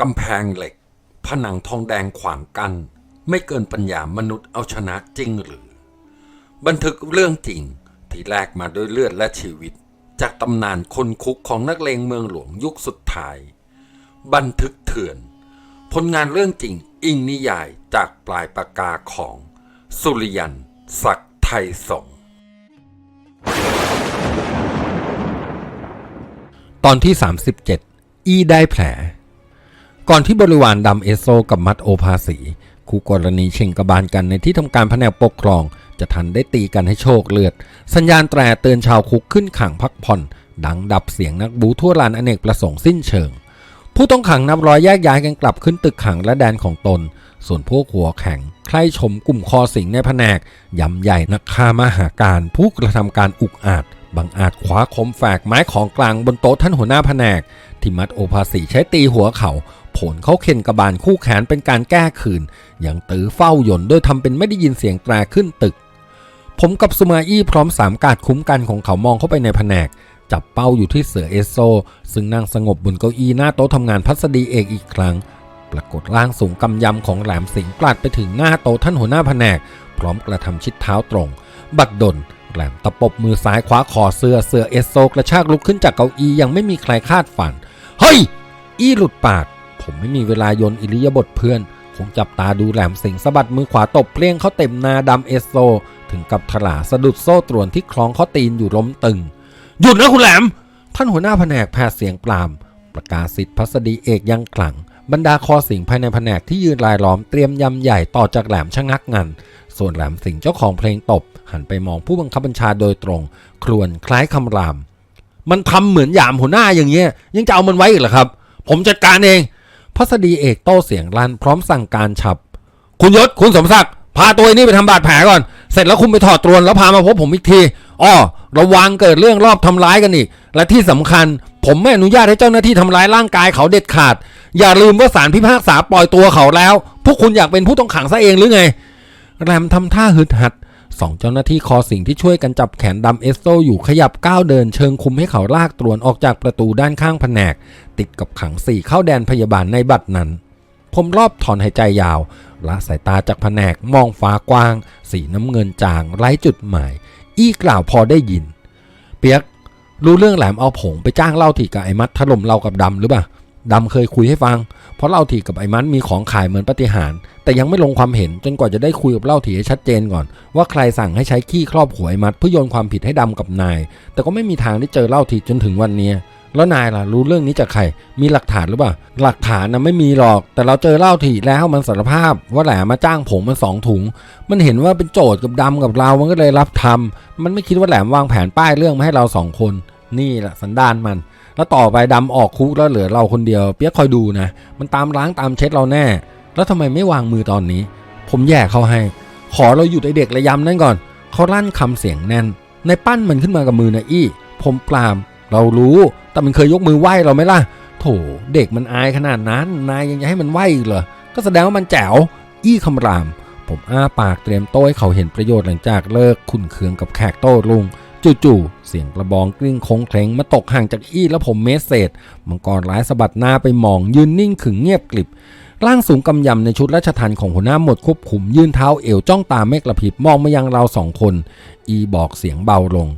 กำแพงเหล็ก ผนังทองแดงขวางกัน้นไม่เกินปัญญามนุษย์เอาชนะจริงหรือ บันทึกเรื่องจริงที่แลกมาด้วยเลือดและชีวิต จากตำนานคนคุกของนักเลงเมืองหลวงยุคสุดท้าย บันทึกเถื่อน ผลงานเรื่องจริงอิงนิยายจากปลายปากกาของ สุริยันศักดิ์ไทยสงฆ์ตอนที่ 37 อี้ได้แผล ก่อนที่บริวารดำเอโซกับมัดโอภาสีคู่กรณีเชิงกบาลกันในที่ทำการแผนกปกครอง จะทันได้ตีกันให้โชคเลือด สัญญาณแตรเตือนชาวคุกขึ้นขังพักผ่อน ดังดับเสียงนักบูทั่วลานอเนกประสงค์สิ้นเชิง ผู้ต้องขังนับร้อยแยกย้ายกันกลับขึ้นตึกขังและแดนของตน ส่วนพวกหัวแข็งใคร่ชมกลุ่มคอสิงในแผนกยำใหญ่นักฆ่ามหาการผู้กระทำการอุกอาจบังอาจคว้าคมแฝกไม้ของกลางบนโต๊ะท่านหัวหน้าแผนก ที่มัดโอภาสีใช้ตีหัวเขา ผลเขาเข็นกระบาลคู่แขนเป็นการแก้คืน อย่างตื้อเฝ้าหย่นโดยทำเป็นไม่ได้ยินเสียงแตรขึ้นตึก ผมกับสุมาอี้พร้อมสามกาดคุ้มกันของเขามองเข้าไปในแผนก จับเป้าอยู่ที่เสือเอสโซ ซึ่งนั่งสงบบนเก้าอี้หน้าโต๊ะทำงานพัสดีเอกอีกครั้ง ปรากฏร่างสูงกำยำของแหลมสิงกลัดไปถึงหน้าโต๊ะท่านหัวหน้าแผนก พร้อมกระทำชิดเท้าตรง บัดดลแหลมตะปบมือซ้ายคว้าคอเสื้อเสือเอสโซกระชากลุกขึ้นจากเก้าอี้ยังไม่มีใครคาดฝัน เฮ้ย อี้หลุดปาก ผมไม่มีเวลาโยนอิริยาบถเพื่อน คงจับตาดูแหลมสิงสะบัดมือขวาตบเปลี่ยงเขาเต็มนาดำเอสโซ ถึงกับถลาสะดุดโซ่ตรวนที่คล้องข้อตีนอยู่ล้มตึง หยุดนะคุณแหลม ท่านหัวหน้าแผนกแพทย์เสียงปราม ประกาศสิทธิพัสดีเอกยังขลัง บรรดาคอสิงภายในแผนกที่ยืนรายล้อมเตรียมยำใหญ่ต่อจากแหลมชะงักงัน ส่วนแหลมสิงเจ้าของเพลงตบ หันไปมองผู้บังคับบัญชาโดยตรง ครวญคล้ายคำราม มันทำเหมือนหยามหัวหน้าอย่างเงี้ยยังจะเอามันไว้อีกเหรอครับผมจัดการเอง พัสดีเอกโต้เสียงลั่นพร้อมสั่งการฉับ คุณยศคุณสมศักดิ์พาตัวนี่ไปทำบาดแผลก่อน เสร็จแล้วคุณไปถอดตรวนแล้วพามาพบผมอีกทีอ้อระวังเกิดเรื่องรอบทำร้ายกันอีก และที่สำคัญ ผมไม่อนุญาตให้เจ้าหน้าที่ทำร้ายร่างกายเขาเด็ดขาด อย่าลืมว่าศาลพิพากษาปล่อยตัวเขาแล้ว พวกคุณอยากเป็นผู้ต้องขังซะเองหรือไงแรมทำท่าฮึดหัด สองเจ้าหน้าที่คอสิงที่ช่วยกันจับแขนดำเอสโซอยู่ขยับก้าวเดินเชิงคุมให้เขาลากตรวนออกจากประตูด้านข้างแผนก ติดกับขังสี่เข้าแดนพยาบาลในบัดนั้น ผมรอบถอนหายใจยาวละสายตาจากแผนกมองฟ้ากว้าง สีน้ำเงินจางไร้จุดหมาย อี้กล่าวพอได้ยิน เปียกรู้เรื่องแหลมเอาผงไปจ้างเล่าถีกับไอ้มัดถล่มเรากับดำหรือเปล่า ดำเคยคุยให้ฟัง เพราะเล่าถีกับไอ้มัดมีของขายเหมือนปฏิหารย์แต่ยังไม่ลงความเห็นจนกว่าจะได้คุยกับเล่าถีให้ชัดเจนก่อน ว่าใครสั่งให้ใช้ขี้ครอบหัวไอ้มัดเพื่อโยนความผิดให้ดำกับนาย แต่ก็ไม่มีทางได้เจอเล่าถีจนถึงวันนี้แล้วนายล่ะรู้เรื่องนี้จากใคร มีหลักฐานหรือเปล่า หลักฐานนะไม่มีหรอก แต่เราเจอเล่าถี่แล้วมันสารภาพ ว่าแหลมมาจ้างผมมันสองถุง มันเห็นว่าเป็นโจทย์กับดำกับเรา มันก็เลยรับทำมันไม่คิดว่าแหลมวางแผนป้ายเรื่องมาให้เราสองคน นี่แหละสันดานมัน แล้วต่อไปดำออกคุกแล้วเหลือเราคนเดียว เปียกคอยดูนะ มันตามล้างตามเช็ดเราแน่ แล้วทำไมไม่วางมือตอนนี้ ผมแย่เขาให้ ขอเราหยุดไอเด็กระยำนั่นก่อน เขาลั่นคำเสียงแน่น ในปั้นมันขึ้นมากับมือนะอี้ ผมปราม เรารู้ แต่มันเคยยกมือไหว้เราไหมล่ะ โถ เด็กมันอายขนาดนั้น นายยังจะให้มันไหว้อีกเหรอ ก็แสดงว่ามันแจ๋ว อี้คำราม ผมอ้าปากเตรียมโต้ให้เขาเห็นประโยชน์หลังจากเลิกขุนเคืองกับแขกโต้ลุง จู่ๆเสียงกระบองกลิ้งคงเคลงมาตกห่างจากอี้แล้วผมเมสเซจมังกรร้ายสะบัดหน้าไปมองยืนนิ่งขึงเงียบกลิบร่างสูงกำยำในชุดราชทันของหัวหน้าหมดควบคุมยืนเท้าเอวจ้องตาเมฆระพริบมองมายังเราสองคน อีบอกเสียงเบาลง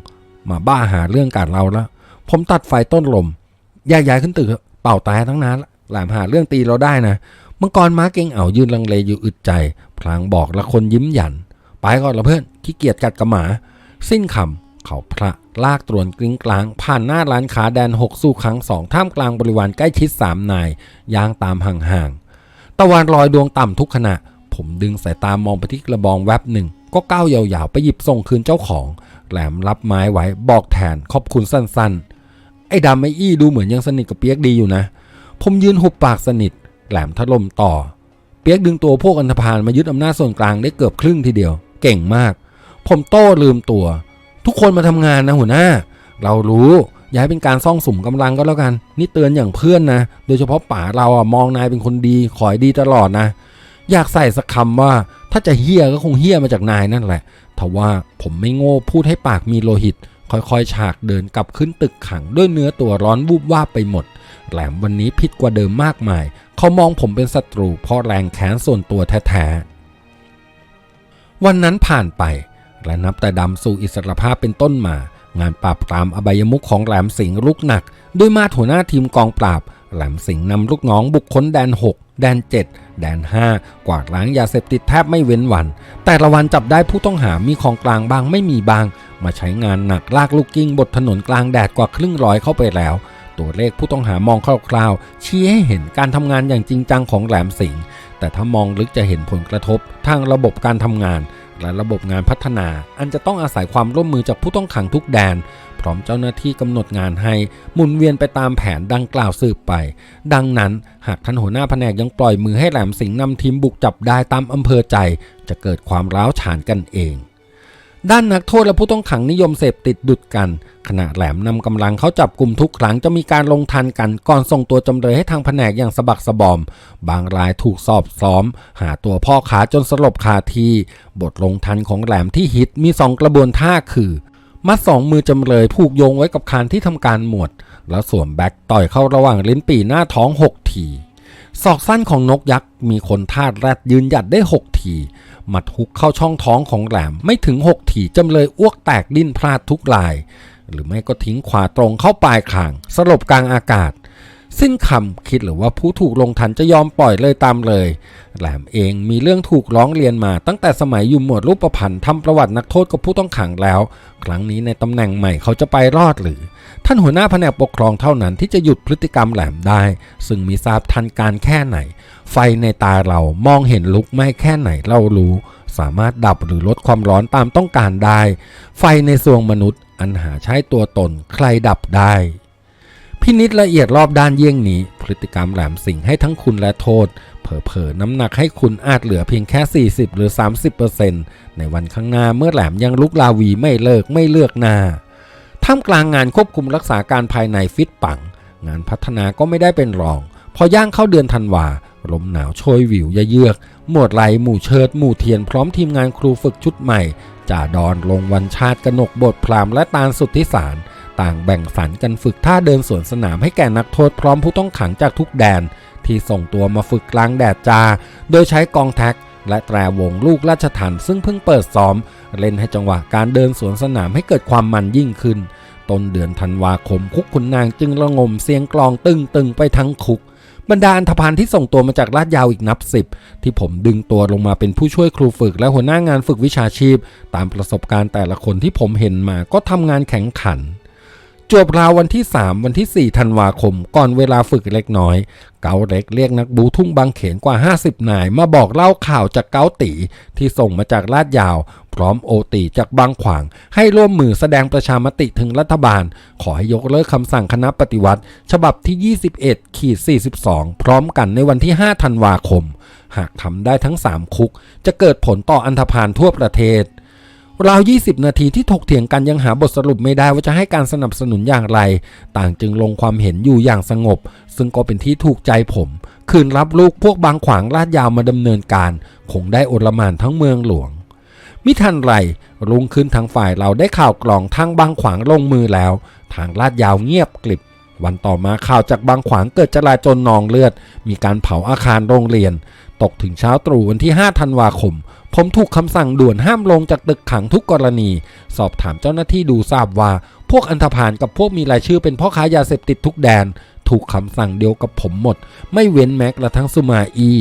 มาบ้าหาเรื่องการเราแล้วผมตัดไฟต้นลมยกย้ายขึ้นตึกเถอเป่าตายทั้งนั้นแหลมหาเรื่องตีเราได้นะมังกรม้าเก่งเอายืนลังเลอยู่อึดใจ พลางบอกละคนยิ้มหยัน ไปก่อนละเพื่อนขี้เกียจกัดกระหมา สิ้นคำ เขาพระลากตรวนกลิ้งกลาง ผ่านหน้าร้านค้าแดนหกสู่ครั้งสองท่ามกลางบริวารใกล้ชิดสามนายย่างตามห่างๆตะวันลอยดวงต่ำทุกขณะ ผมดึงสายตามองไปที่กระบองแวบหนึ่ง ก็ก้าวยาวๆ ไปหยิบส่งคืนเจ้าของ แหลมรับไม้ไว้บอกแทนขอบคุณสั้นๆ ไอ้ดำไอ้อี้ดูเหมือนยังสนิทกับเปียกดีอยู่นะ ผมยืนหุบปากสนิท แหลมถล่มต่อ เปียกดึงตัวพวกอันธพาลมายึดอำนาจส่วนกลางได้เกือบครึ่งทีเดียว เก่งมาก ผมโต้ลืมตัว ทุกคนมาทำงานนะหัวหน้า เรารู้อย่าให้เป็นการซ่องสุ่มกำลังก็แล้วกัน นี่เตือนอย่างเพื่อนนะ โดยเฉพาะป๋าเราอะมองนายเป็นคนดีขอยดีตลอดนะ อยากใส่สักคำว่า ถ้าจะเฮี้ยก็คงเฮี้ยมาจากนายนั่นแหละทว่าผมไม่โง่พูดให้ปากมีโลหิต ค่อยๆ ฉากเดินกลับขึ้นตึกขังด้วยเนื้อตัวร้อนวูบวาบไปหมด แหลมวันนี้ผิดกว่าเดิมมากมาย เขามองผมเป็นศัตรูเพราะแรงแค้นส่วนตัวแท้ๆวันนั้นผ่านไป และนับแต่ดำสู่อิสรภาพเป็นต้นมา งานปราบปรามอบายมุขของแหลมสิงห์ลุกหนัก ด้วยมาหัวหน้าทีมกองปราบ แหลมสิงห์นำลูกน้องบุกคคลแดน 6 แดน 7 แดน 5 กวาดล้างยาเสพติดแทบไม่เว้นวัน แต่ละวันจับได้ผู้ต้องหามีของกลางบางไม่มีบาง มาใช้งานหนักลากลูกกิ้งบนถนนกลางแดดกว่าครึ่งร้อยเข้าไปแล้วตัวเลขผู้ต้องหามองคร่าวๆ ชี้ให้เห็นการทำงานอย่างจริงจังของแหลมสิงห์แต่ถ้ามองลึกจะเห็นผลกระทบทางระบบการทำงาน และระบบงานพัฒนา อันจะต้องอาศัยความร่วมมือจากผู้ต้องขังทุกแดน พร้อมเจ้าหน้าที่กำหนดงานให้หมุนเวียนไปตามแผนดังกล่าวสืบไป ดังนั้น หากท่านหัวหน้าแผนกยังปล่อยมือให้แหลมสิงห์นำทีมบุกจับได้ตามอำเภอใจ จะเกิดความร้าวฉานกันเอง ด้านนักโทษและผู้ต้องขังนิยมเสพติดดุดกัน ขณะแหลมนำกำลังเขาจับกลุ่มทุกครั้งจะมีการลงทันกันก่อนส่งตัวจำเลยให้ทางแผนกอย่างสะบักสะบอม บางรายถูกสอบซ้อม หาตัวพ่อขาจนสลบคาที่ บทลงทันของแหลมที่ฮิตมีสองกระบวนท่าคือ มัดสองมือจำเลยผูกโยงไว้กับคานที่ทำการหมวด แล้วสวมแบ็คต่อยเข้าระหว่างลิ้นปี่หน้าท้องหกทีศอกสั้นของนกยักษ์มีคนทาดแรดยืนหยัดได้ 6 ที มัดฮุกเข้าช่องท้องของแหลมไม่ถึง6ทีจำเลยอ้วกแตกดิ้นพลาดทุกลาย หรือไม่ก็ทิ้งขวาตรงเข้าปลายคาง สลบกลางอากาศ สิ้นคำคิดหรือว่าผู้ถูกลงทันจะยอมปล่อยเลยตามเลย แหลมเองมีเรื่องถูกร้องเรียนมา ตั้งแต่สมัยอยู่หมวดรูปพันธ์ทำประวัตินักโทษกับผู้ต้องขังแล้ว ครั้งนี้ในตำแหน่งใหม่เขาจะไปรอดหรือ ท่านหัวหน้าแผนกปกครองเท่านั้นที่จะหยุดพฤติกรรมแหลมได้ ซึ่งมีทราบทันการแค่ไหน ไฟในตาเรามองเห็นลุกไหม้แค่ไหนเรารู้ สามารถดับหรือลดความร้อนตามต้องการได้ ไฟในสวงมนุษย์ อันหาใช้ตัวตนใครดับได้พินิษละเอียดรอบด้านเยี่ยงนี้ พฤติกรรมแหลมสิ่งให้ทั้งคุณและโทษ เผลอๆน้ำหนักให้คุณอาจเหลือเพียงแค่ 40 หรือ 30%ในวันข้างหน้าเมื่อแหลมยังลุกลาวีไม่เลิกไม่เลือกหน้า ท่ามกลางงานควบคุมรักษาการภายในฟิตปัง งานพัฒนาก็ไม่ได้เป็นรอง พอย่างเข้าเดือนธันวาลมหนาวโชยวิวยะเยือก หมวดไหลหมู่เชิด หมู่เทียนพร้อมทีมงานครูฝึกชุดใหม่ จ่าดอนลงวันชาติกนกบทพรามและตาลสุทธิสาร ต่างแบ่งสรรกันฝึกท่าเดินสวนสนามให้แก่นักโทษพร้อมผู้ต้องขังจากทุกแดน ที่ส่งตัวมาฝึกกลางแดดจ้าโดยใช้กองแท็ก และแตรวงลูกราชทันซึ่งเพิ่งเปิดซ้อม เล่นให้จังหวะการเดินสวนสนามให้เกิดความมันยิ่งขึ้น ต้นเดือนธันวาคมคุกขุนนางจึงระงมเสียงกลองตึงตึงไปทั้งคุก บรรดาอันธพาลที่ส่งตัวมาจากลาดยาวอีกนับสิบที่ผมดึงตัวลงมาเป็นผู้ช่วยครูฝึกและหัวหน้างานฝึกวิชาชีพ ตามประสบการณ์แต่ละคนที่ผมเห็นมาก็ทำงานแข่งขัน จวบราววันที่ 3 วันที่ 4 ธันวาคม ก่อนเวลาฝึกเล็กน้อย เกาเล็กเรียกนักบูทุ่งบางเขนกว่า 50 นาย มาบอกเล่าข่าวจากเกาตีที่ส่งมาจากลาดยาว พร้อมโอตีจากบางขวาง ให้ร่วมมือแสดงประชามติถึงรัฐบาล ขอให้ยกเลิกคำสั่งคณะปฏิวัติ ฉบับที่ 21 ขีด 42 พร้อมกันในวันที่ 5 ธันวาคม หากทำได้ทั้ง 3 คุก จะเกิดผลต่ออันธพาลทั่วประเทศ ราว 20 นาทีที่ถกเถียงกันยังหาบทสรุปไม่ได้ว่าจะให้การสนับสนุนอย่างไร ต่างจึงลงความเห็นอยู่อย่างสงบ ซึ่งก็เป็นที่ถูกใจผม คืนรับลูกพวกบางขวางลาดยาวมาดำเนินการ คงได้โอลมานทั้งเมืองหลวง มิทันไรลุงขึ้นทางฝ่ายเราได้ข่าวกล่องทางบางขวางลงมือแล้ว ทางลาดยาวเงียบกลิบ วันต่อมาข่าวจากบางขวางเกิดจลาจลนองเลือด มีการเผาอาคารโรงเรียน ตกถึงเช้าตรู่วันที่ 5 ธันวาคม ผมถูกคำสั่งด่วนห้ามลงจากตึกขังทุกกรณี สอบถามเจ้าหน้าที่ดูทราบว่า พวกอันธพาลกับพวกมีรายชื่อเป็นพ่อค้ายาเสพติดทุกแดน ถูกคำสั่งเดียวกับผมหมด ไม่เว้นแม้กระทั่งสุมาอี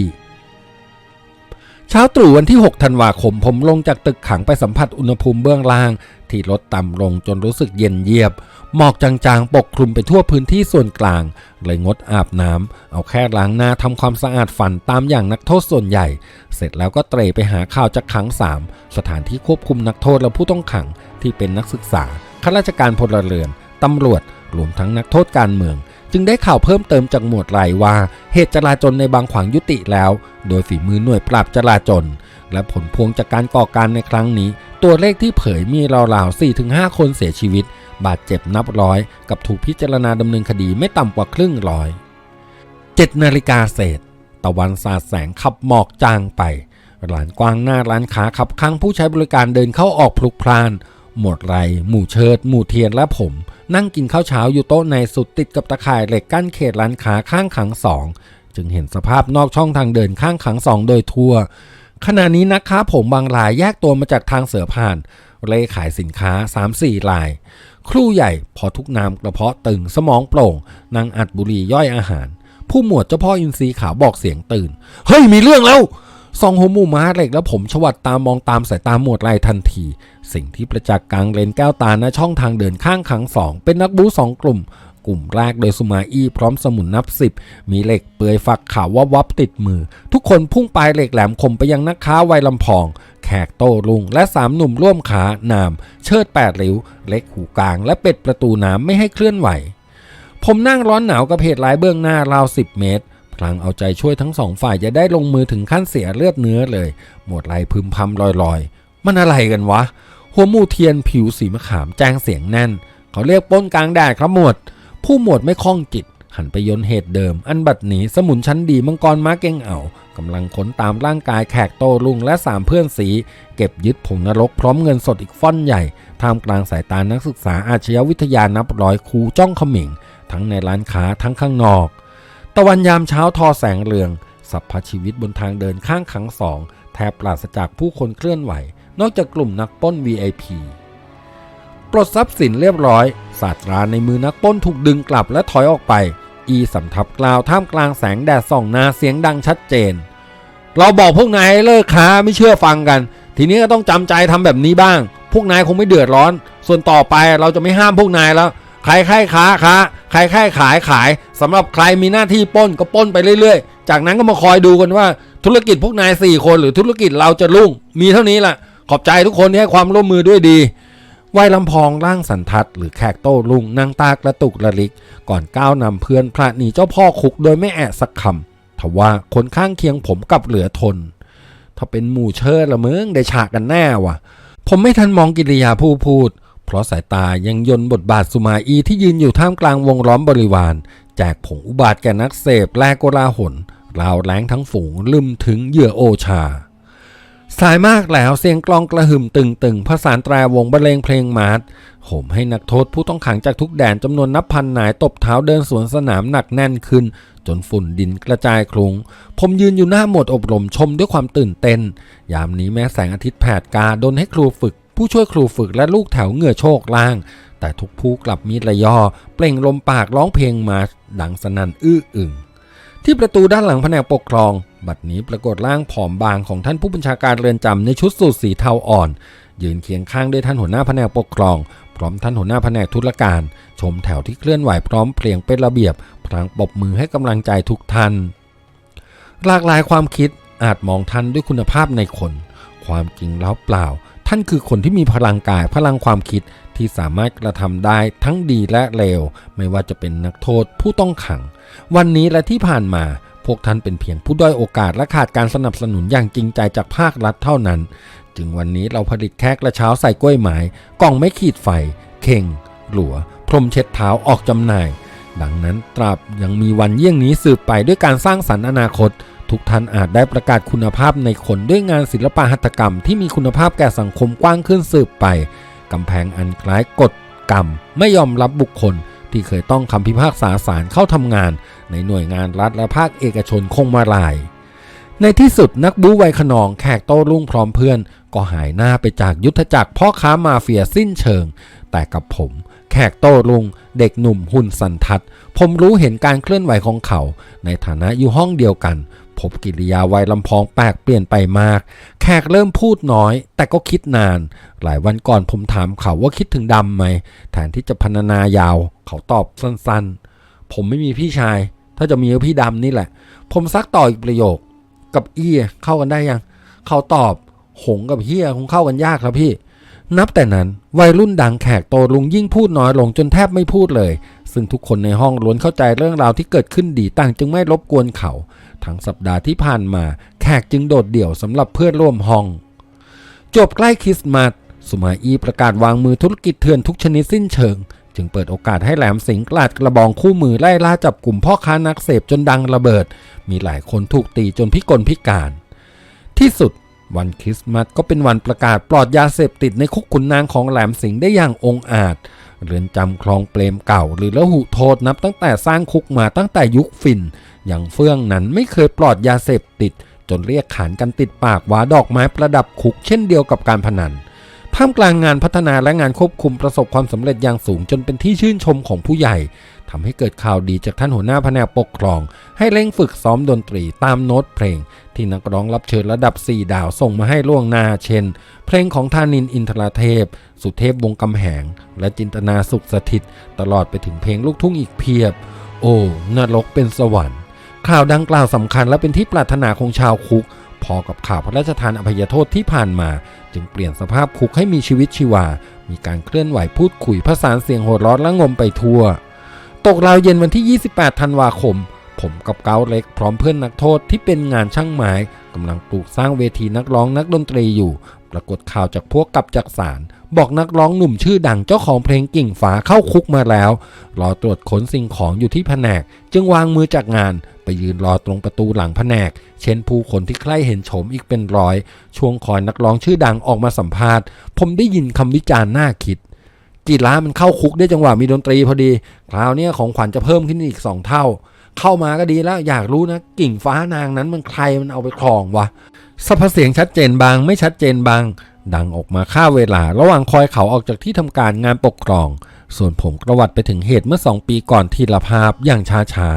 เช้าตรู่วันที่ 6 ธันวาคม ผมลงจากตึกขังไปสัมผัสอุณหภูมิเบื้องล่าง ที่ลดต่ำลงจนรู้สึกเย็นเยียบ หมอกจางๆ ปกคลุมไปทั่วพื้นที่ส่วนกลาง เลยงดอาบน้ำ เอาแค่ล้างหน้าทำความสะอาดฟันตามอย่างนักโทษส่วนใหญ่ เสร็จแล้วก็เตร่ไปหาข่าวจากขังสามสถานที่ควบคุมนักโทษและผู้ต้องขังที่เป็นนักศึกษา ข้าราชการพลเรือน ตำรวจ รวมทั้งนักโทษการเมือง จึงได้ข่าวเพิ่มเติมจากหมวดไรว่า เหตุจลาจลในบางขวางยุติแล้ว โดยฝีมือหน่วยปราบจลาจลและผลพวงจากการก่อการในครั้งนี้ ตัวเลขที่เผยมีราวๆ4-5 คนเสียชีวิต บาดเจ็บนับร้อย กับถูกพิจารณาดำเนินคดีไม่ต่ำกว่าครึ่งร้อย7นาฬิกาเศษ ตะวันสาดแสงขับหมอกจางไปร้านกว้างหน้าร้านค้าขับข้างผู้ใช้บริการเดินเข้าออกพลุกพล่าน หมดไร หมู่เชิด หมู่เทียนและผม นั่งกินข้าวเช้าอยู่โต๊ะในสุดติดกับตะข่ายเหล็กกั้นเขตร้านค้าข้างขังสองจึงเห็นสภาพนอกช่องทางเดินข้างขังสองโดยทั่ว ขณะนี้นักค้าผมบางรายแยกตัวมาจากทางเสือผ่าน เล่ขายสินค้า 3-4ราย ครู่ใหญ่พอทุกน้ำกระเพาะตึงสมองโปร่งนางอัดบุรีย่อยอาหาร ผู้หมวดเจ้าพ่ออินทรีขาวบอกเสียงตื่น เฮ้ยมีเรื่องแล้ว ซองหัวมูม้าเหล็กแล้วผมชวัดตามองตามสายตาหมวดไรทันที สิ่งที่ประจักษ์กลางเลนแก้วตาณช่องทางเดินข้างขังสองเป็นนักบู๊สองกลุ่ม กลุ่มแรกโดยสุมาอี้พร้อมสมุนนับสิบมีเหล็กเปือยฝักขาววับวับติดมือ ทุกคนพุ่งปลายเหล็กแหลมคมไปยังนักค้าวัยลำพอง แขกโต้ลุงและสามหนุ่มร่วมขานาม เชิดแปดริ้ว เล็กหูกลาง และเป็ดประตูน้ำไม่ให้เคลื่อนไหว ผมนั่งร้อนหนาวกับเพจหลายเบื้องหน้าราวสิบเมตร พลางเอาใจช่วยทั้งสองฝ่ายจะได้ลงมือถึงขั้นเสียเลือดเนื้อเลย หมวดไรพึมพำลอยๆ มันอะไรกันวะ หัวมูเทียนผิวสีมะขามแจ้งเสียงแน่น เขาเรียกป้นกลางแดดครับหมวด ผู้หมวดไม่คล่องจิต หันไปยนเหตุเดิม อันบัดหนีสมุนชั้นดีมังกรม้าเก่งเอากำลังค้นตามร่างกายแขกโตลุงและสามเพื่อนสี เก็บยึดผงนรกพร้อมเงินสดอีกฟ่อนใหญ่ท่ามกลางสายตานักศึกษาอาชญาวิทยานับร้อยครูจ้องเขมิงทั้งในร้านค้าทั้งข้างนอก ตะวันยามเช้าทอแสงเรืองสัพพชีวิตบนทางเดินข้างขังสอง แทบปราศจากผู้คนเคลื่อนไหว นอกจากกลุ่มนักป้น VIP ปลดทรัพย์สินเรียบร้อย ศาสตราในมือนักป้นถูกดึงกลับและถอยออกไป อีสำทับกล่าวท่ามกลางแสงแดดส่องนาเสียงดังชัดเจน เราบอกพวกนายเลิกค้าไม่เชื่อฟังกัน ทีนี้ก็ต้องจำใจทำแบบนี้บ้าง พวกนายคงไม่เดือดร้อน ส่วนต่อไปเราจะไม่ห้ามพวกนายแล้ว ใครใครค้าค้า ครใครขายขายสำหรับใครมีหน้าที่ป้นก็ป้นไปเรื่อยๆ จากนั้นก็มาคอยดูกันว่าธุรกิจพวกนายสี่คนหรือธุรกิจเราจะรุ่ง มีเท่านี้แหละขอบใจทุกคนที่ให้ความร่วมมือด้วยดีวัยลำพองร่างสันทัดหรือแขกโต้ลุงนั่งตากระตุกระลิก ก่อนก้าวนำเพื่อนพระหนีเจ้าพ่อคุกโดยไม่แอะสักคำทว่าคนข้างเคียงผมกับเหลือทน ถ้าเป็นหมู่เชิดละเมึงได้ฉากกันแน่ว่ะผมไม่ทันมองกิริยาผู้พูด เพราะสายตายังยนบทบาทสุมาอีที่ยืนอยู่ท่ามกลางวงล้อมบริวาร แจกผงอุบาทแก่นักเสพแลกโกลาหลราวแรงทั้งฝูงลืมถึงเหยื่อโอชา สายมากแล้วเสียงกลองกระหึ่มตึงตึงๆผสานแตรวงบรรเลงเพลงมาร์ชโหมให้นักโทษผู้ต้องขังจากทุกแดนจำนวนนับพันนายตบเท้าเดินสวนสนามหนักแน่นขึ้น จนฝุ่นดินกระจายคลุง ผมยืนอยู่หน้าหมดอบรมชมด้วยความตื่นเต้น ยามนี้แม้แสงอาทิตย์แผดกาดนให้ครูฝึก ผู้ช่วยครูฝึกและลูกแถวเหงื่อโชกล่าง แต่ทุกผู้กลับมีระย่อเปล่งลมปากร้องเพลงมาดังสนั่นอื้ออึงที่ประตูด้านหลังแผนกปกครอง บัดนี้ปรากฏร่างผอมบางของท่านผู้บัญชาการเรือนจำในชุดสูทสีเทาอ่อน ยืนเคียงข้างด้วยท่านหัวหน้าแผนกปกครอง พร้อมท่านหัวหน้าแผนกธุรการ ชมแถวที่เคลื่อนไหวพร้อมเพรียงเป็นระเบียบ พลางปบมือให้กำลังใจทุกท่าน หลากหลายความคิดอาจมองท่านด้วยคุณภาพในคน ความจริงแล้วเปล่า ท่านคือคนที่มีพลังกายพลังความคิดที่สามารถกระทำได้ทั้งดีและเลวไม่ว่าจะเป็นนักโทษผู้ต้องขัง วันนี้และที่ผ่านมาพวกท่านเป็นเพียงผู้ด้อยโอกาสและขาดการสนับสนุนอย่างจริงใจจากภาครัฐเท่านั้น จึงวันนี้เราผลิตแค่กระเช้าใส่กล้วยไม้กล่องไม่ขีดไฟ เข่ง หลัว พรมเช็ดเท้าออกจำหน่าย ดังนั้นตราบยังมีวันเยี่ยงนี้สืบไปด้วยการสร้างสรรค์อนาคต ทุกท่านอาจได้ประกาศคุณภาพในคนด้วยงานศิลปหัตถกรรมที่มีคุณภาพแก่สังคมกว้างขึ้นสืบไปกำแพงอันคล้ายกฎกรรม ไม่ยอมรับบุคคล ที่เคยต้องคำพิพากษาศาลเข้าทำงาน ในหน่วยงานรัฐและภาคเอกชนคงมาลาย ในที่สุดนักบู๊วัยขนองแขกโต้รุ่งพร้อมเพื่อน ก็หายหน้าไปจากยุทธจักรพ่อค้ามาเฟียสิ้นเชิง แต่กับผม แขกโต้รุ่งเด็กหนุ่มหุ่นสันทัด ผมรู้เห็นการเคลื่อนไหวของเขา ในฐานะอยู่ห้องเดียวกัน พบกิริยาวัยลำพองแปลกเปลี่ยนไปมาก แขกเริ่มพูดน้อย แต่ก็คิดนาน หลายวันก่อนผมถามเขาว่าคิดถึงดำไหม แทนที่จะพรรณนายาว เขาตอบสั้นๆ ผมไม่มีพี่ชาย ถ้าจะมีก็พี่ดำนี่แหละ ผมซักต่ออีกประโยค กับเอี้ยเข้ากันได้ยัง เขาตอบ หงกับเฮียคงเข้ากันยากครับพี่ นับแต่นั้นวัยรุ่นดังแขกโตลุงยิ่งพูดน้อยลงจนแทบไม่พูดเลย ซึ่งทุกคนในห้องล้วนเข้าใจเรื่องราวที่เกิดขึ้นดีต่างจึงไม่รบกวนเขา ทั้งสัปดาห์ที่ผ่านมา แขกจึงโดดเดี่ยวสำหรับเพื่อนร่วมห้อง จบใกล้คริสต์มาสสุมาอีประกาศวางมือธุรกิจเถื่อนทุกชนิดสิ้นเชิง จึงเปิดโอกาสให้แหลมสิงกลาดกระบองคู่มือไล่ล่าจับกลุ่มพ่อค้านักเสพจนดังระเบิด มีหลายคนถูกตีจนพิกลพิการ ที่สุดวันคริสต์มาสก็เป็นวันประกาศปลอดยาเสพติดในคุกขุนนางของแหลมสิงได้อย่างองอาจ เรือนจำคลองเปรมเก่า หรือละหุโทษนับตั้งแต่สร้างคุกมาตั้งแต่ยุคฝิ่น อย่างเฟื่องนั้นไม่เคยปลอดยาเสพติด จนเรียกขานกันติดปากว่าดอกไม้ประดับคุกเช่นเดียวกับการพนันท่ามกลางงานพัฒนาและงานควบคุมประสบความสำเร็จอย่างสูงจนเป็นที่ชื่นชมของผู้ใหญ่ทำให้เกิดข่าวดีจากท่านหัวหน้าแผนกปกครอง ให้เร่งฝึกซ้อมดนตรีตามโน้ตเพลง ที่นักร้องรับเชิญระดับ 4 ดาวส่งมาให้ล่วงหน้าเช่น เพลงของธานินอินทราเทพ สุเทพวงกำแหง และจินตนาสุขสถิต ตลอดไปถึงเพลงลูกทุ่งอีกเพียบ โอ้นรกเป็นสวรรค์ ข่าวดังกล่าวสำคัญและเป็นที่ปรารถนาของชาวคุก พอกับข่าวพระราชทานอภัยโทษที่ผ่านมา จึงเปลี่ยนสภาพคุกให้มีชีวิตชีวา มีการเคลื่อนไหวพูดคุยผสานเสียงโห่ร้อนและงมไปทั่ว ตกราวเย็นวันที่ 28 ธันวาคม ผมกับเกาเล็กพร้อมเพื่อนนักโทษที่เป็นงานช่างไม้กำลังปลูกสร้างเวทีนักร้องนักดนตรีอยู่ ปรากฏข่าวจากพวกกับจากศาลบอกนักร้องหนุ่มชื่อดังเจ้าของเพลงกิ่งฟ้าเข้าคุกมาแล้ว รอตรวจขนสิ่งของอยู่ที่แผนก จึงวางมือจากงาน ไปยืนรอตรงประตูหลังแผนก เช่นผู้คนที่ใคร่เห็นโฉมอีกเป็นร้อย ช่วงคอยนักร้องชื่อดังออกมาสัมภาษณ์ ผมได้ยินคำวิจารณ์น่าคิดจีร้ามันเข้าคุกได้จังหวะมีดนตรีพอดี คราวนี้ของขวัญจะเพิ่มขึ้นอีกสองเท่า เข้ามาก็ดีแล้วอยากรู้นะ กิ่งฟ้านางนั้นมันใครมันเอาไปครองวะ สรรพเสียงชัดเจนบางไม่ชัดเจนบาง ดังออกมาค่าเวลา ระหว่างคอยเขาออกจากที่ทำการงานปกครอง ส่วนผมกระวัดไปถึงเหตุเมื่อสองปีก่อนทีละภาพอย่างช้า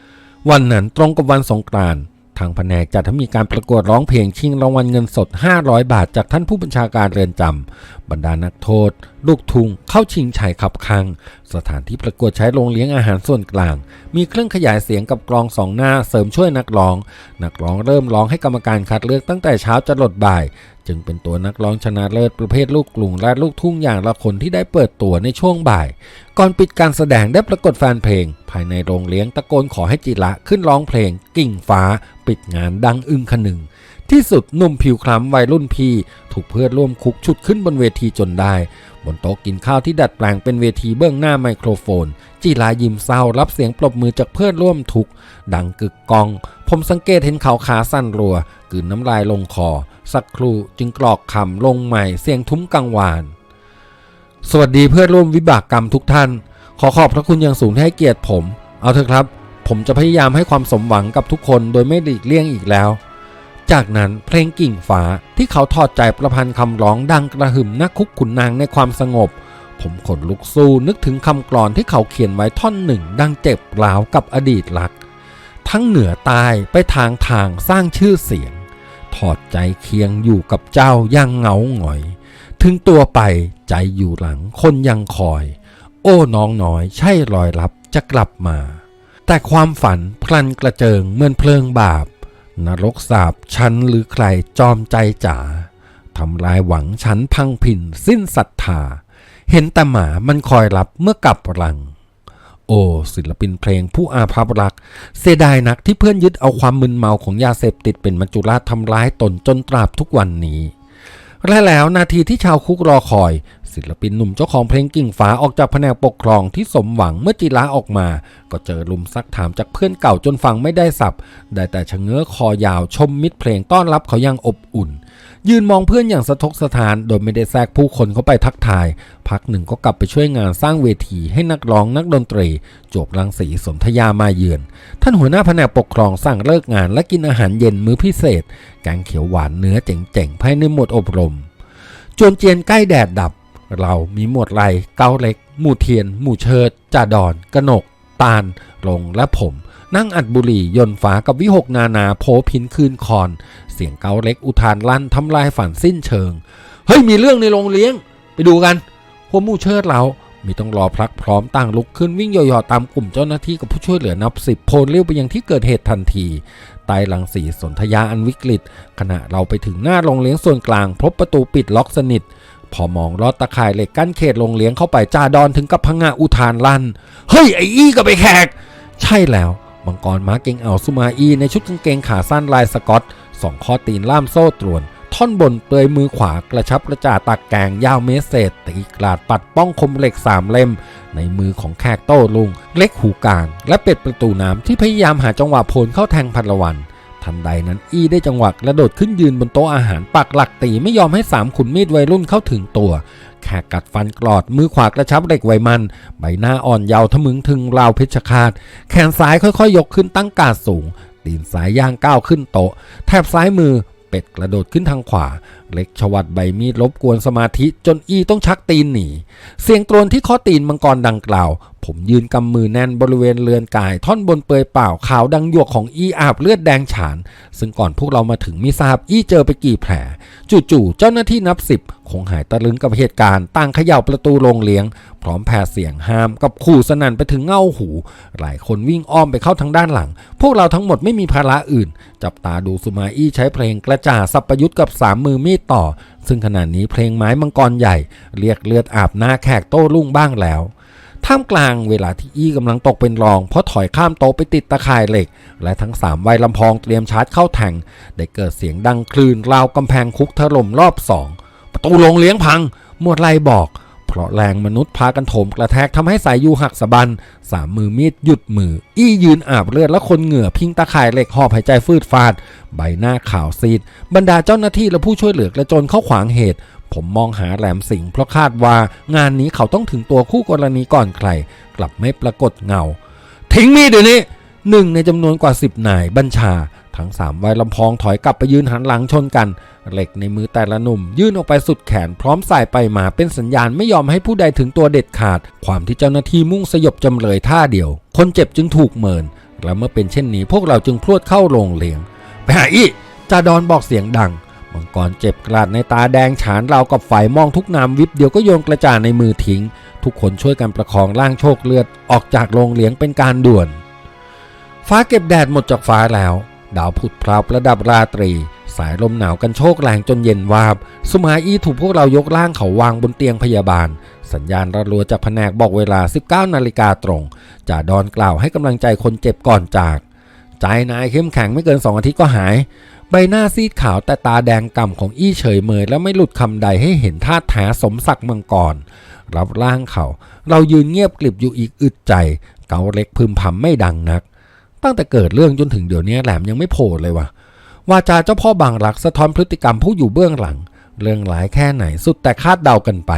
ๆ วันนั้นตรงกับวันสงกรานต์ ทางแผนกจัดให้มีการประกวดร้องเพลงชิงรางวัลเงินสด 500 บาท จากท่านผู้บัญชาการเรือนจำบรรดานักโทษ ลูกทุงเข้าชิงชัยขับคัง สถานที่ประกวดใช้โรงเลี้ยงอาหารส่วนกลาง มีเครื่องขยายเสียงกับกลองสองหน้าเสริมช่วยนักร้อง นักร้องเริ่มร้องให้กรรมการคัดเลือกตั้งแต่เช้าจนหลดบ่าย จึงเป็นตัวนักร้องชนะเลิศประเภทลูกกรุงและลูกทุ่งอย่างละคนที่ได้เปิดตัวในช่วงบ่าย ก่อนปิดการแสดงได้ปรากฏแฟนเพลง ภายในโรงเลี้ยงตะโกนขอให้จิระขึ้นร้องเพลง กิ่งฟ้า ปิดงานดังอึ้งขนึงที่สุดหนุ่มผิวคล้ำวัยรุ่นพี่ ถูกเพื่อนร่วมคุกฉุดขึ้นบนเวทีจนได้ บนโต๊ะกินข้าวที่ดัดแปลงเป็นเวทีเบื้องหน้าไมโครโฟน จีรายิ้มเศร้ารับเสียงปรบมือจากเพื่อนร่วมทุกดังกึกกอง ผมสังเกตเห็นเขาขาสั่นรัวกืนน้ำลายลงคอ สักครู่จึงกรอกคำลงใหม่เสียงทุ้มกังวาน สวัสดีเพื่อนร่วมวิบากกรรมทุกท่าน ขอขอบพระคุณอย่างสูงที่ให้เกียรติผม เอาเถอะครับ ผมจะพยายามให้ความสมหวังกับทุกคนโดยไม่หลีกเลี่ยงอีกแล้ว จากนั้นเพลงกิ่งฟ้าที่เขาทอดใจประพันธ์คำร้องดังกระหึ่มนักคุกขุนนางในความสงบ ผมขนลุกสู้นึกถึงคำกลอนที่เขาเขียนไว้ท่อนหนึ่ง ดังเจ็บร้าวกับอดีตรัก ทั้งเหนือตายไปทางทางสร้างชื่อเสียง ถอดใจเคียงอยู่กับเจ้ายังเหงาหงอย ถึงตัวไปใจอยู่หลังคนยังคอย โอ้น้องน้อยใช่รอยลับจะกลับมา แต่ความฝันพลันกระเจิงเหมือนเพลิงบาป นรกสาบฉันหรือใครจอมใจจ๋าทำลายหวังฉันพังผินสิ้นศรัทธา เห็นแต่หมามันคอยรับเมื่อกลับรัง โอ้ศิลปินเพลงผู้อาภัพรัก เสียดายนักที่เพื่อนยึดเอาความมึนเมาของยาเสพติดเป็นมัจจุราชทำร้ายตนจนตราบทุกวันนี้ และแล้วนาทีที่ชาวคุกรอคอย ศิลปินหนุ่มเจ้าของเพลงกิ่งฟ้าออกจากแผนกปกครองที่สมหวังเมื่อจีระออกมา ก็เจอลุมซักถามจากเพื่อนเก่าจนฟังไม่ได้สับ ได้แต่ชะเง้อคอยาวชมมิตรเพลงต้อนรับเขาย่างอบอุ่น ยืนมองเพื่อนอย่างสะทกสะทาน โดยไม่ได้แทรกผู้คนเข้าไปทักทาย พักหนึ่งก็กลับไปช่วยงานสร้างเวทีให้นักร้องนักดนตรี จบรังสีสนธยามาเยือน ท่านหัวหน้าแผนกปกครองสั่งเลิกงานและกินอาหารเย็นมื้อพิเศษ แกงเขียวหวานเนื้อเจ๋งๆภายในหมวดอบรม จวนเจียนใกล้แดดดับ เรามีหมวดไรเกาเล็ก หมู่เทียน หมู่เชิดจ่าดอนกนก ตาลลงและผม นั่งอัดบุหรี่ยนฝากับวิหกนานาโผพินคืนคอน เสียงเกาเล็กอุทานลั่นทำลายฝันสิ้นเชิง เฮ้ยมีเรื่องในโรงเลี้ยง ไปดูกันหัวมู่เชิดเรามีต้องรอพลักพร้อมต่างลุกขึ้นวิ่งย่อๆตามกลุ่มเจ้าหน้าที่กับผู้ช่วยเหลือนับสิบโพลเลี้ยวไปยังที่เกิดเหตุทันทีใต้หลังสีสนธยาอันวิกฤต ขณะเราไปถึงหน้าโรงเลี้ยงส่วนกลางพบประตูปิดล็อกสนิท พอมองลอดตะข่ายเหล็กกั้นเขตโรงเลี้ยงเข้าไปจ่าดอนถึงกับพังงาอุทานลั่น เฮ้ยไอ้อี้กับไอ้แขก ใช่แล้ว มังกรม้าเก่งเอาสุมาอีในชุดกางเกงขาสั้นลายสกอตสองข้อตีนล่ามโซ่ตรวน ท่อนบนเปลือยมือขวากระชับกระจ่าตักแกงยาวเมตรเศษตีกลาดปัดป้องคมเหล็กสามเล่ม ในมือของแขกโต้ลุง เล็กหูกลาง และเป็ดประตูน้ำที่พยายามหาจังหวะโผลเข้าแทงพันละวัน ทันใดนั้นอี้ได้จังหวะกระโดดขึ้นยืนบนโต๊ะอาหารปักหลักตีไม่ยอมให้สามขุนมีดวัยรุ่นเข้าถึงตัวแขกกัดฟันกรอดมือขวากระชับเหล็กไวมัน ใบหน้าอ่อนเยาว์ทะมึงถึงราวเพชฌฆาตแขนซ้ายค่อยๆ ยกขึ้นตั้งกาดสูงตีนซ้ายย่างก้าวขึ้นโต๊ะแถบซ้ายมือเป็ดกระโดดขึ้นทางขวาเล็กชวัดใบมีดรบกวนสมาธิจนอีต้องชักตีนหนี เสียงตรวนที่ข้อตีนมังกรดังกล่าว ผมยืนกำมือแน่นบริเวณเรือนกาย ท่อนบนเปลือยเปล่าขาวดังหยวกของอีอาบเลือดแดงฉาน ซึ่งก่อนพวกเรามาถึงมิทราบอีเจอไปกี่แผล จู่ๆเจ้าหน้าที่นับสิบคงหายตะลึงกับเหตุการณ์ต่างเขย่าประตูโรงเลี้ยง พร้อมแผ่เสียงห้ามกับขู่สนั่นไปถึงเง่าหู หลายคนวิ่งอ้อมไปเข้าทางด้านหลัง พวกเราทั้งหมดไม่มีภาระอื่น จับตาดูสุมาอี้ใช้เพลงกระจ่าสับประยุทธ์กับสามมือมีดต่อ ซึ่งขณะนี้เพลงไม้มังกรใหญ่ เรียกเลือดอาบหน้าแขกโต้รุ่งบ้างแล้วท่ามกลางเวลาที่อี้กำลังตกเป็นรอง เพราะถอยข้ามโต๊ะไปติดตะข่ายเหล็ก และทั้งสามวัยลำพองเตรียมชาร์จเข้าแทงได้เกิดเสียงดังคลื่นราวกำแพงคุกถล่มรอบสองประตูโรงเลี้ยงพัง หมวดไลบอก เพราะแรงมนุษย์พากันโถมกระแทกทำให้สายยูหักสะบัน สามมือมีดหยุดมือ อี้ยืนอาบเลือดและคนเหงื่อพิงตะข่ายเหล็กหอบหายใจฟืดฟาด ใบหน้าขาวซีด บรรดาเจ้าหน้าที่และผู้ช่วยเหลือกระโจนเข้าขวางเหตุ ผมมองหาแหลมสิงเพราะคาดว่างานนี้เขาต้องถึงตัวคู่กรณีก่อนใคร กลับไม่ปรากฏเงา ทิ้งมีดเดี๋ยวนี้หนึ่งในจำนวนกว่าสิบนายบัญชา ทั้งสามวัยลำพองถอยกลับไปยืนหันหลังชนกัน เหล็กในมือแต่ละหนุ่ม ยื่นออกไปสุดแขนพร้อมสายไปมาเป็นสัญญาณไม่ยอมให้ผู้ใดถึงตัวเด็ดขาด ความที่เจ้าหน้าที่มุ่งสยบจำเลยท่าเดียว คนเจ็บจึงถูกเมิน และเมื่อเป็นเช่นนี้พวกเราจึงพรวดเข้าโรงเลียงไปหาอี้จาดอนบอกเสียงดังมังกรเจ็บกราดในตาแดงฉานเรากับไฟมองทุกน้ำวิบเดียวก็โยนกระจาดในมือทิ้ง ทุกคนช่วยกันประคองร่างโชคเลือดออกจากโรงเลี้ยงเป็นการด่วน ฟ้าเก็บแดดหมดจากฟ้าแล้ว ดาวผุดพราวประดับราตรี สายลมหนาวกันโชกแรงจนเย็นวาบ สมาอีถูกพวกเรายกร่างเขาวางบนเตียงพยาบาล สัญญาณระรัวจากแผนกบอกเวลา 19 นาฬิกาตรงจ่าดอนกล่าวให้กำลังใจคนเจ็บก่อนจาก ใจนายเข้มแข็งไม่เกินสองอาทิตย์ก็หาย ใบหน้าซีดขาวแต่ตาแดงก่ำของอี้เฉยเมยและไม่หลุดคำใดให้เห็นท่าแท้สมศักดิ์มังกรรับร่างเขา เรายืนเงียบกลิบอยู่อีกอึดใจ เกาเล็กพึมพำไม่ดังนัก ตั้งแต่เกิดเรื่องจนถึงเดี๋ยวนี้แหลมยังไม่โผล่เลยวะวาจาเจ้าพ่อบางรักสะท้อนพฤติกรรมผู้อยู่เบื้องหลัง เรื่องหลายแค่ไหนสุดแต่คาดเดากันไป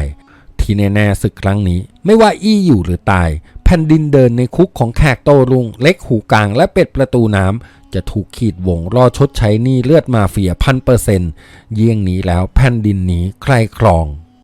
ที่แน่ๆศึกครั้งนี้ ไม่ว่าอี้อยู่หรือตาย แผ่นดินเดินในคุกของแขกโตลุง เล็กหูกลางและเป็ดประตูน้ำจะถูกขีดวงรอชดใช้หนี้เลือดมาเฟียพันเปอร์เซนต์เยี่ยงนี้แล้วแผ่นดินนี้ใครครอง